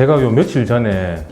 제가 요 며칠 전에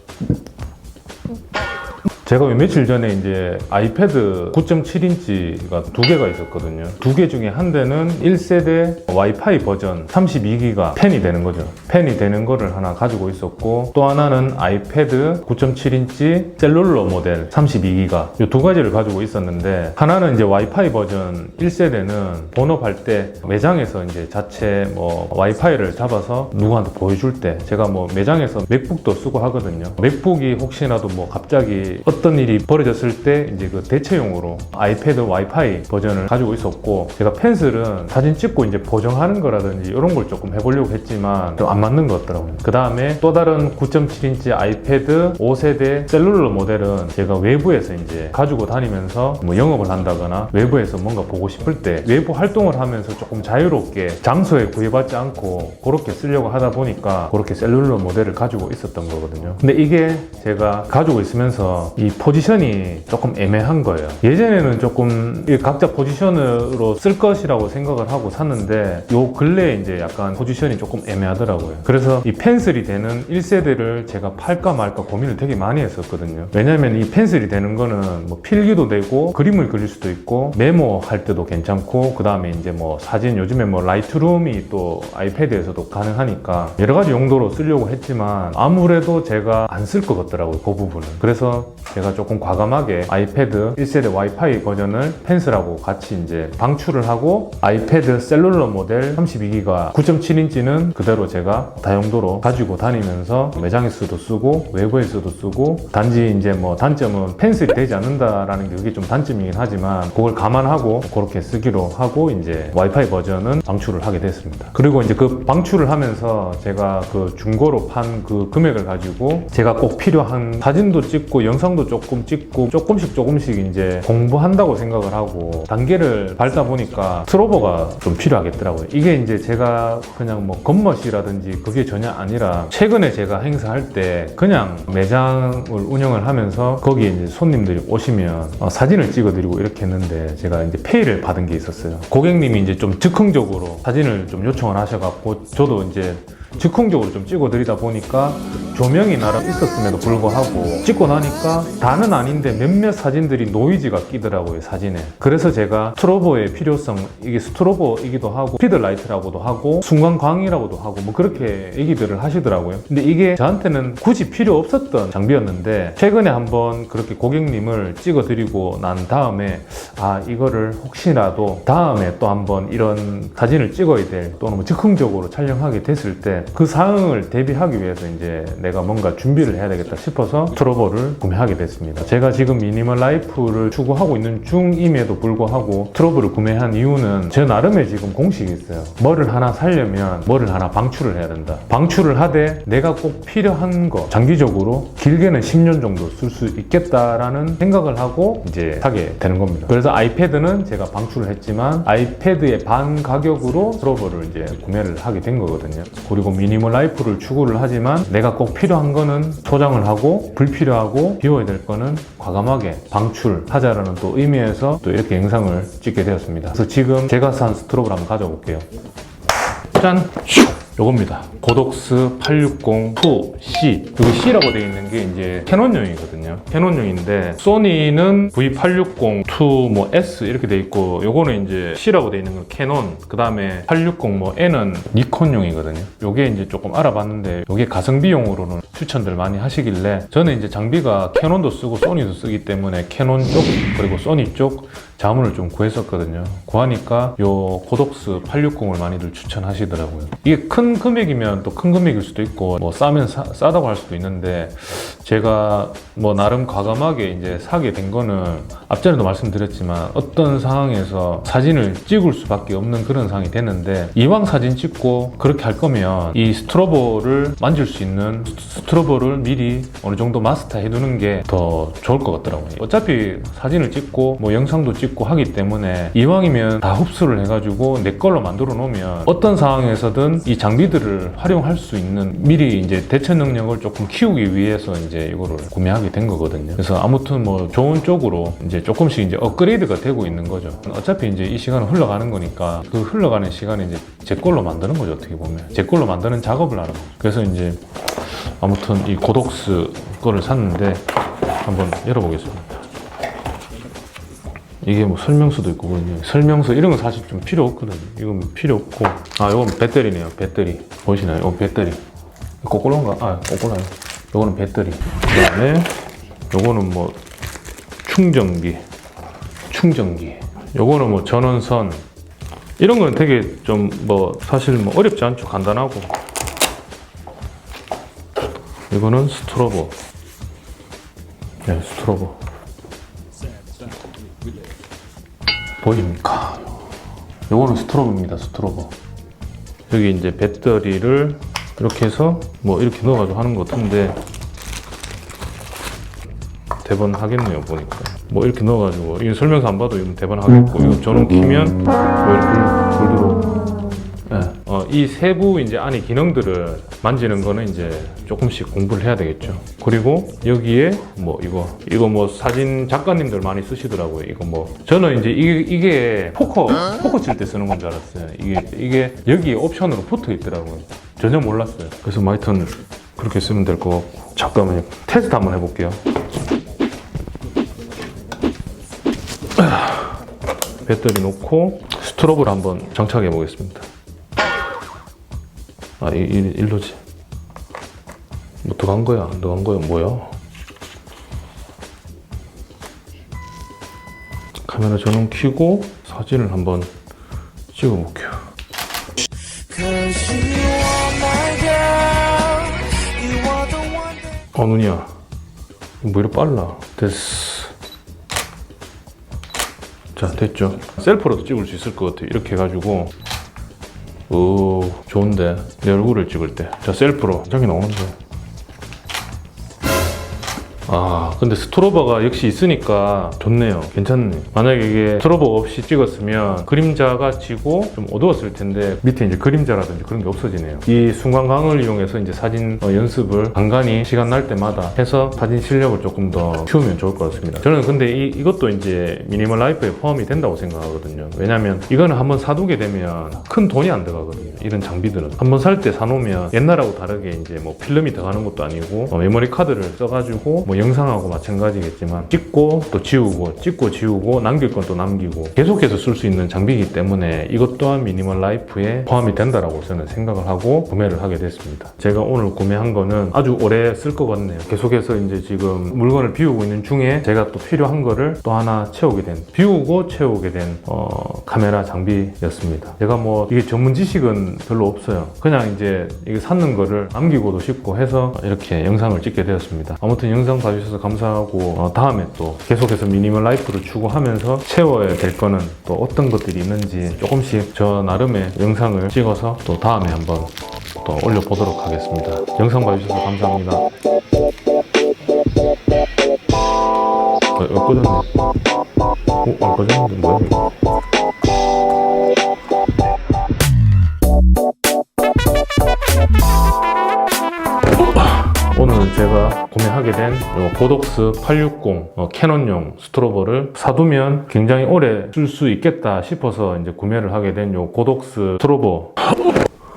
제가 요 며칠 전에 이제 아이패드 9.7인치가 두 개가 있었거든요. 두 개 중에 한 대는 1세대 와이파이 버전 32기가 펜이 되는 거죠. 펜이 되는 거를 하나 가지고 있었고 또 하나는 아이패드 9.7인치 셀룰러 모델 32기가 이 두 가지를 가지고 있었는데 하나는 이제 와이파이 버전 1세대는 본업할 때 매장에서 이제 자체 뭐 와이파이를 잡아서 누구한테 보여줄 때 제가 뭐 매장에서 맥북도 쓰고 하거든요. 맥북이 혹시나도 뭐 갑자기 어떤 일이 벌어졌을 때 이제 그 대체용으로 아이패드 와이파이 버전을 가지고 있었고 제가 펜슬은 사진 찍고 이제 보정하는 거라든지 이런 걸 조금 해보려고 했지만 좀 안 맞는 것 같더라고요. 그 다음에 또 다른 9.7인치 아이패드 5세대 셀룰러 모델은 제가 외부에서 이제 가지고 다니면서 뭐 영업을 한다거나 외부에서 뭔가 보고 싶을 때 외부 활동을 하면서 조금 자유롭게 장소에 구애받지 않고 그렇게 쓰려고 하다 보니까 그렇게 셀룰러 모델을 가지고 있었던 거거든요. 근데 이게 제가 가지고 있으면서 이 포지션이 조금 애매한 거예요. 예전에는 조금 이 각자 포지션으로 쓸 것이라고 생각을 하고 샀는데 요 근래에 이제 약간 포지션이 조금 애매하더라고요. 그래서 이 펜슬이 되는 1세대를 제가 팔까 말까 고민을 되게 많이 했었거든요. 왜냐면 이 펜슬이 되는 거는 뭐 필기도 되고 그림을 그릴 수도 있고 메모 할 때도 괜찮고 그 다음에 이제 뭐 사진 요즘에 뭐 라이트룸이 또 아이패드에서도 가능하니까 여러 가지 용도로 쓰려고 했지만 아무래도 제가 안 쓸 것 같더라고요. 그 부분은. 그래서 제가 조금 과감하게 아이패드 1세대 와이파이 버전을 펜슬하고 같이 이제 방출을 하고 아이패드 셀룰러 모델 32기가 9.7인치는 그대로 제가 다용도로 가지고 다니면서 매장에서도 쓰고 외부에서도 쓰고 단지 이제 뭐 단점은 펜슬이 되지 않는다라는 게 그게 좀 단점이긴 하지만 그걸 감안하고 그렇게 쓰기로 하고 이제 와이파이 버전은 방출을 하게 됐습니다. 그리고 이제 그 방출을 하면서 제가 그 중고로 판 그 금액을 가지고 제가 꼭 필요한 사진도 찍고 영상도 조금 찍고 조금씩 조금씩 이제 공부한다고 생각을 하고 단계를 밟다 보니까 트로버가 좀 필요하겠더라고요. 이게 이제 제가 그냥 뭐 겉멋이라든지 그게 전혀 아니라 최근에 제가 행사할 때 그냥 매장을 운영을 하면서 거기에 이제 손님들이 오시면 어, 사진을 찍어드리고 이렇게 했는데 제가 이제 페이를 받은 게 있었어요. 고객님이 이제 좀 즉흥적으로 사진을 좀 요청을 하셔갖고 저도 이제 즉흥적으로 좀 찍어드리다 보니까 조명이 나름 있었음에도 불구하고 찍고 나니까 다는 아닌데 몇몇 사진들이 노이즈가 끼더라고요 사진에. 그래서 제가 스트로보의 필요성 이게 스트로보이기도 하고 피드라이트라고도 하고 순간광이라고도 하고 뭐 그렇게 얘기들을 하시더라고요. 근데 이게 저한테는 굳이 필요 없었던 장비였는데 최근에 한번 그렇게 고객님을 찍어드리고 난 다음에 아 이거를 혹시라도 다음에 또 한번 이런 사진을 찍어야 될 또는 뭐 즉흥적으로 촬영하게 됐을 때그 상황을 대비하기 위해서 이제 내가 뭔가 준비를 해야 되겠다 싶어서 트러버를 구매하게 됐습니다. 제가 지금 미니멀 라이프를 추구하고 있는 중임에도 불구하고 트러버를 구매한 이유는 제 나름의 지금 공식이 있어요. 뭐를 하나 살려면 뭐를 하나 방출을 해야 된다. 방출을 하되 내가 꼭 필요한 거 장기적으로 길게는 10년 정도 쓸 수 있겠다라는 생각을 하고 이제 사게 되는 겁니다. 그래서 아이패드는 제가 방출을 했지만 아이패드의 반 가격으로 트러버를 이제 구매를 하게 된 거거든요. 그리고 미니멀 라이프를 추구를 하지만 내가 꼭 필요한 거는 소장을 하고 불필요하고 비워야 될 거는 과감하게 방출하자라는 또 의미에서 또 이렇게 영상을 찍게 되었습니다. 그래서 지금 제가 산 스트로브를 한번 가져볼게요. 짠! 요겁니다. 고독스 860 2C. 여기 C라고 되어 있는 게 이제 캐논용이거든요. 캐논용인데 소니는 V860 2, 뭐 S 이렇게 되어 있고 요거는 이제 C라고 되어 있는 건 캐논. 그 다음에 860뭐 N은 니콘용이거든요. 요게 이제 조금 알아봤는데 요게 가성비용으로는 추천들 많이 하시길래 저는 이제 장비가 캐논도 쓰고 소니도 쓰기 때문에 캐논 쪽 그리고 소니 쪽 자문을 좀 구했었거든요. 구하니까 요 고독스 860을 많이들 추천하시더라고요. 이게 큰 금액이면 또 큰 금액일 수도 있고 뭐 싸면 사- 싸다고 할 수도 있는데 제가 뭐 나름 과감하게 이제 사게 된 거는 앞전에도 말씀드렸지만 어떤 상황에서 사진을 찍을 수밖에 없는 그런 상황이 됐는데 이왕 사진 찍고 그렇게 할 거면 이 스트로보를 만질 수 있는 스트로보를 미리 어느 정도 마스터 해두는 게 더 좋을 것 같더라고요. 어차피 사진을 찍고 뭐 영상도 찍고 하기 때문에 이왕이면 다 흡수를 해가지고 내 걸로 만들어 놓으면 어떤 상황에서든 이 장비 들을 활용할 수 있는 미리 이제 대처 능력을 조금 키우기 위해서 이제 이거를 구매하게 된 거거든요. 그래서 아무튼 뭐 좋은 쪽으로 이제 조금씩 이제 업그레이드가 되고 있는 거죠. 어차피 이제 이 시간은 흘러가는 거니까 그 흘러가는 시간에 이제 제 걸로 만드는 거죠. 어떻게 보면 제 걸로 만드는 작업을 하는 거죠. 그래서 이제 아무튼 이 고독스 거를 샀는데 한번 열어보겠습니다. 이게 뭐 설명서도 있고 그러니 설명서 이런 건 사실 좀 필요 없거든요. 이건 필요 없고 아 이건 배터리네요. 배터리 보이시나요? 이 배터리 거꾸로인가? 아 거꾸로요. 요거는 배터리. 그 다음에 요거는 뭐 충전기, 충전기. 요거는 뭐 전원선. 이런 거는 되게 좀 뭐 사실 뭐 어렵지 않죠. 간단하고. 이거는 스트로보. 네, 스트로보. 보입니까? 요거는 스트로보입니다. 스트로보. 여기 이제 배터리를 이렇게 해서 뭐 이렇게 넣어가지고 하는 것 같은데 대번 하겠네요 보니까 뭐 이렇게 넣어가지고 이 설명서 안 봐도 이건 대번 하겠고 이거 전원 키면 뭐 이렇게 불 들어오고 네. 어, 이 세부 이제 안에 기능들을 만지는 거는 이제 조금씩 공부를 해야 되겠죠. 그리고 여기에 뭐 이거 이거 뭐 사진 작가님들 많이 쓰시더라고요. 이거 뭐 저는 이제 이게, 이게 포커 포커 칠 때 쓰는 건 줄 알았어요. 이게 이게 여기 옵션으로 붙어 있더라고요. 전혀 몰랐어요. 그래서 뭐 하여튼 그렇게 쓰면 될 것 같고 잠깐만요. 테스트 한번 해볼게요. 배터리 놓고 스트로브를 한번 장착해 보겠습니다. 아, 이, 이, 일로지. 뭐 들어간 거야? 안 들어간 거야? 뭐야? 카메라 전원 켜고 사진을 한번 찍어 볼게요. 어, 눈이야. 뭐 이렇게 빨라. 됐어. 자, 됐죠. 셀프로도 찍을 수 있을 것 같아요. 이렇게 해가지고. 오, 좋은데. 내 얼굴을 찍을 때. 자, 셀프로. 저기 나오는데. 아, 근데 스트로버가 역시 있으니까 좋네요. 괜찮네. 만약에 이게 스트로버 없이 찍었으면 그림자가 지고 좀 어두웠을 텐데 밑에 이제 그림자라든지 그런 게 없어지네요. 이 순간광을 이용해서 이제 사진 어, 연습을 간간히 시간 날 때마다 해서 사진 실력을 조금 더 키우면 좋을 것 같습니다. 저는 근데 이, 이것도 이제 미니멀 라이프에 포함이 된다고 생각하거든요. 왜냐면 이거는 한번 사두게 되면 큰 돈이 안 들어가거든요. 이런 장비들은. 한번 살 때 사놓으면 옛날하고 다르게 이제 뭐 필름이 들어가는 것도 아니고 어, 메모리 카드를 써가지고 뭐 영상하고 마찬가지겠지만 찍고 또 지우고 찍고 지우고 남길 건 또 남기고 계속해서 쓸 수 있는 장비이기 때문에 이것 또한 미니멀 라이프에 포함이 된다라고 저는 생각을 하고 구매를 하게 됐습니다. 제가 오늘 구매한 거는 아주 오래 쓸 것 같네요. 계속해서 이제 지금 물건을 비우고 있는 중에 제가 또 필요한 거를 또 하나 채우게 된 비우고 채우게 된 어, 카메라 장비였습니다. 제가 뭐 이게 전문 지식은 별로 없어요. 그냥 이제 이게 샀는 거를 남기고도 싶고 해서 이렇게 영상을 찍게 되었습니다. 아무튼 영상 봐주셔서 감사하고 어, 다음에 또 계속해서 미니멀 라이프를 추구하면서 채워야 될 거는 또 어떤 것들이 있는지 조금씩 저 나름의 영상을 찍어서 또 다음에 한번 또 올려보도록 하겠습니다. 영상 봐주셔서 감사합니다. 어, 이거 꺼졌네. 어, 안 꺼졌는데 뭐야 이거? 제가 구매하게 된요 고독스 860 어, 캐논용 스트로버를 사두면 굉장히 오래 쓸 수 있겠다 싶어서 이제 구매를 하게 된 요 고독스 스트로버